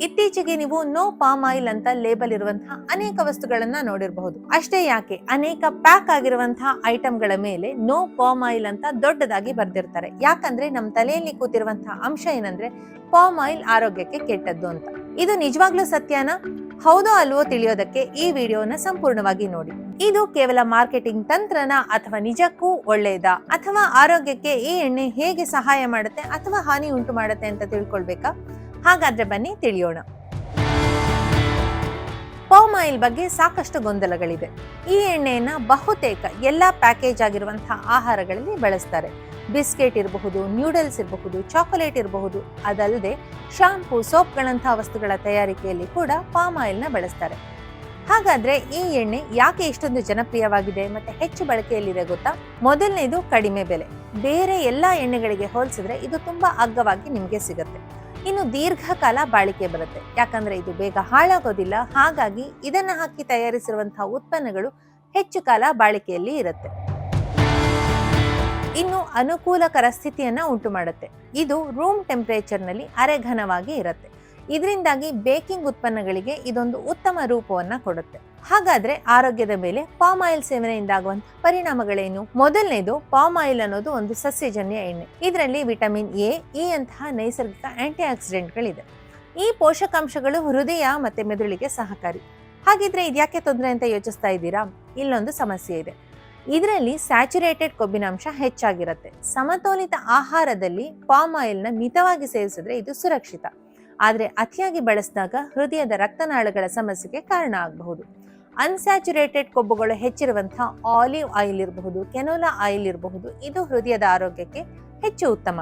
ಇತ್ತೀಚೆಗೆ ನೀವು no palm oil ಅಂತ ಲೇಬಲ್ ಇರುವಂತಹ ಅನೇಕ ವಸ್ತುಗಳನ್ನ ನೋಡಿರಬಹುದು. ಅಷ್ಟೇ ಯಾಕೆ? ಅನೇಕ ಪ್ಯಾಕ್ ಆಗಿರುವಂತಹ ಐಟಮ್ಗಳ ಮೇಲೆ ನೋ ಪಾಮ್ ಆಯಿಲ್ ಅಂತ ದೊಡ್ಡದಾಗಿ ಬರ್ದಿರ್ತಾರೆ. ಯಾಕಂದ್ರೆ ನಮ್ಮ ತಲೆಯಲ್ಲಿ ಕೂತಿರುವಂತಹ ಅಂಶ ಏನಂದ್ರೆ ಪಾಮ್ ಆಯಿಲ್ ಆರೋಗ್ಯಕ್ಕೆ ಕೆಟ್ಟದ್ದು ಅಂತ. ಇದು ನಿಜವಾಗ್ಲೂ ಸತ್ಯನಾ? ಹೌದೋ ಅಲ್ವೋ ತಿಳಿಯೋದಕ್ಕೆ ಈ ವಿಡಿಯೋನ ಸಂಪೂರ್ಣವಾಗಿ ನೋಡಿ. ಇದು ಕೇವಲ ಮಾರ್ಕೆಟಿಂಗ್ ತಂತ್ರನ ಅಥವಾ ನಿಜಕ್ಕೂ ಒಳ್ಳೆಯದಾ ಅಥವಾ ಆರೋಗ್ಯಕ್ಕೆ ಈ ಎಣ್ಣೆ ಹೇಗೆ ಸಹಾಯ ಮಾಡುತ್ತೆ ಅಥವಾ ಹಾನಿ ಉಂಟು ಮಾಡುತ್ತೆ ಅಂತ ತಿಳ್ಕೊಳ್ಬೇಕಾ? ಹಾಗಾದ್ರೆ ಬನ್ನಿ ತಿಳಿಯೋಣ. ಪಾಮ್ ಆಯಿಲ್ ಬಗ್ಗೆ ಸಾಕಷ್ಟು ಗೊಂದಲಗಳಿವೆ. ಈ ಎಣ್ಣೆಯನ್ನ ಬಹುತೇಕ ಎಲ್ಲಾ ಪ್ಯಾಕೇಜ್ ಆಗಿರುವಂತಹ ಆಹಾರಗಳಲ್ಲಿ ಬಳಸ್ತಾರೆ. ಬಿಸ್ಕೆಟ್ ಇರಬಹುದು ನ್ಯೂಡಲ್ಸ್ ಇರಬಹುದು, ಚಾಕೊಲೇಟ್ ಇರಬಹುದು. ಅದಲ್ಲದೆ ಶಾಂಪೂ, ಸೋಪ್ಗಳಂತಹ ವಸ್ತುಗಳ ತಯಾರಿಕೆಯಲ್ಲಿ ಕೂಡ ಪಾಮ್ ಆಯಿಲ್ನ ಬಳಸ್ತಾರೆ. ಹಾಗಾದ್ರೆ ಈ ಎಣ್ಣೆ ಯಾಕೆ ಇಷ್ಟೊಂದು ಜನಪ್ರಿಯವಾಗಿದೆ ಮತ್ತೆ ಹೆಚ್ಚು ಬಳಕೆಯಲ್ಲಿದೆ ಗೊತ್ತಾ? ಮೊದಲನೇದು ಕಡಿಮೆ ಬೆಲೆ. ಬೇರೆ ಎಲ್ಲಾ ಎಣ್ಣೆಗಳಿಗೆ ಹೋಲಿಸಿದ್ರೆ ಇದು ತುಂಬಾ ಅಗ್ಗವಾಗಿ ನಿಮಗೆ ಸಿಗುತ್ತೆ. ಇನ್ನು ದೀರ್ಘಕಾಲ ಬಾಳಿಕೆ ಬರುತ್ತೆ. ಯಾಕಂದ್ರೆ ಇದು ಬೇಗ ಹಾಳಾಗೋದಿಲ್ಲ. ಹಾಗಾಗಿ ಇದನ್ನ ಹಾಕಿ ತಯಾರಿಸಿರುವಂತಹ ಉತ್ಪನ್ನಗಳು ಹೆಚ್ಚು ಕಾಲ ಬಾಳಿಕೆಯಲ್ಲಿ ಇರುತ್ತೆ. ಇನ್ನು ಅನುಕೂಲಕರ ಸ್ಥಿತಿಯನ್ನ ಉಂಟು ಮಾಡುತ್ತೆ. ಇದು ರೂಮ್ ಟೆಂಪರೇಚರ್ನಲ್ಲಿ ಅರೆಘನವಾಗಿ ಇರುತ್ತೆ. ಇದರಿಂದಾಗಿ ಬೇಕಿಂಗ್ ಉತ್ಪನ್ನಗಳಿಗೆ ಇದೊಂದು ಉತ್ತಮ ರೂಪವನ್ನ ಕೊಡುತ್ತೆ. ಹಾಗಾದ್ರೆ ಆರೋಗ್ಯದ ಮೇಲೆ ಪಾಮ್ ಆಯಿಲ್ ಸೇವನೆಯಿಂದ ಆಗುವಂತಹ ಪರಿಣಾಮಗಳೇನು? ಮೊದಲನೇದು ಪಾಮ್ ಆಯಿಲ್ ಅನ್ನೋದು ಒಂದು ಸಸ್ಯಜನ್ಯ ಎಣ್ಣೆ. ಇದರಲ್ಲಿ ವಿಟಮಿನ್ ಎ, ಇ ಅಂತಹ ನೈಸರ್ಗಿಕ ಆಂಟಿ ಆಕ್ಸಿಡೆಂಟ್ಗಳಿದೆ ಈ ಪೋಷಕಾಂಶಗಳು ಹೃದಯ ಮತ್ತೆ ಮೆದುಳಿಗೆ ಸಹಕಾರಿ. ಹಾಗಿದ್ರೆ ಇದ್ಯಾಕೆ ತೊಂದರೆ ಅಂತ ಯೋಚಿಸ್ತಾ ಇದ್ದೀರಾ? ಇಲ್ಲೊಂದು ಸಮಸ್ಯೆ ಇದೆ. ಇದರಲ್ಲಿ ಸ್ಯಾಚುರೇಟೆಡ್ ಕೊಬ್ಬಿನಾಂಶ ಹೆಚ್ಚಾಗಿರುತ್ತೆ. ಸಮತೋಲಿತ ಆಹಾರದಲ್ಲಿ ಪಾಮ್ ಆಯಿಲ್ನ ಮಿತವಾಗಿ ಸೇವಿಸಿದ್ರೆ ಇದು ಸುರಕ್ಷಿತ. ಆದರೆ ಅತಿಯಾಗಿ ಬಳಸಿದಾಗ ಹೃದಯದ ರಕ್ತನಾಳಗಳ ಸಮಸ್ಯೆಗೆ ಕಾರಣ ಆಗಬಹುದು. ಅನ್ಸ್ಯಾಚುರೇಟೆಡ್ ಕೊಬ್ಬುಗಳು ಹೆಚ್ಚಿರುವಂತಹ ಆಲಿವ್ ಆಯಿಲ್ ಇರಬಹುದು ಕೆನೋಲಾ ಆಯಿಲ್ ಇರಬಹುದು. ಇದು ಹೃದಯದ ಆರೋಗ್ಯಕ್ಕೆ ಹೆಚ್ಚು ಉತ್ತಮ.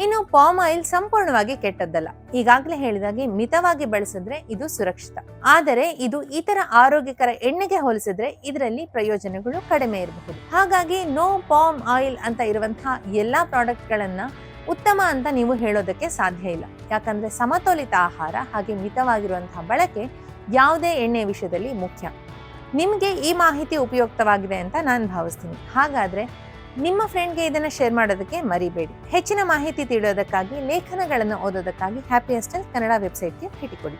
ಇನ್ನು ಪಾಮ್ ಆಯಿಲ್ ಸಂಪೂರ್ಣವಾಗಿ ಕೆಟ್ಟದ್ದಲ್ಲ. ಈಗಾಗಲೇ ಹೇಳಿದಾಗೆ ಮಿತವಾಗಿ ಬಳಸಿದ್ರೆ ಇದು ಸುರಕ್ಷಿತ. ಆದರೆ ಇದು ಇತರ ಆರೋಗ್ಯಕರ ಎಣ್ಣೆಗೆ ಹೋಲಿಸಿದ್ರೆ ಇದರಲ್ಲಿ ಪ್ರಯೋಜನಗಳು ಕಡಿಮೆ ಇರಬಹುದು. ಹಾಗಾಗಿ ನೋ ಪಾಮ್ ಆಯಿಲ್ ಅಂತ ಇರುವಂತಹ ಎಲ್ಲಾ ಪ್ರಾಡಕ್ಟ್ಗಳನ್ನ ಉತ್ತಮ ಅಂತ ನೀವು ಹೇಳೋದಕ್ಕೆ ಸಾಧ್ಯ ಇಲ್ಲ. ಯಾಕಂದ್ರೆ ಸಮತೋಲಿತ ಆಹಾರ ಹಾಗೆ ಮಿತವಾಗಿರುವಂತಹ ಬಳಕೆ ಯಾವುದೇ ಎಣ್ಣೆ ವಿಷಯದಲ್ಲಿ ಮುಖ್ಯ. ನಿಮಗೆ ಈ ಮಾಹಿತಿ ಉಪಯುಕ್ತವಾಗಿದೆ ಅಂತ ನಾನು ಭಾವಿಸ್ತೀನಿ. ಹಾಗಾದರೆ ನಿಮ್ಮ ಫ್ರೆಂಡ್ಗೆ ಇದನ್ನು ಶೇರ್ ಮಾಡೋದಕ್ಕೆ ಮರಿಬೇಡಿ. ಹೆಚ್ಚಿನ ಮಾಹಿತಿ ತಿಳಿಯೋದಕ್ಕಾಗಿ, ಲೇಖನಗಳನ್ನು ಓದೋದಕ್ಕಾಗಿ ಹ್ಯಾಪಿ ಅಸ್ಟಲ್ ಕನ್ನಡ ವೆಬ್ಸೈಟ್ಗೆ ಭೇಟಿ ಕೊಡಿ.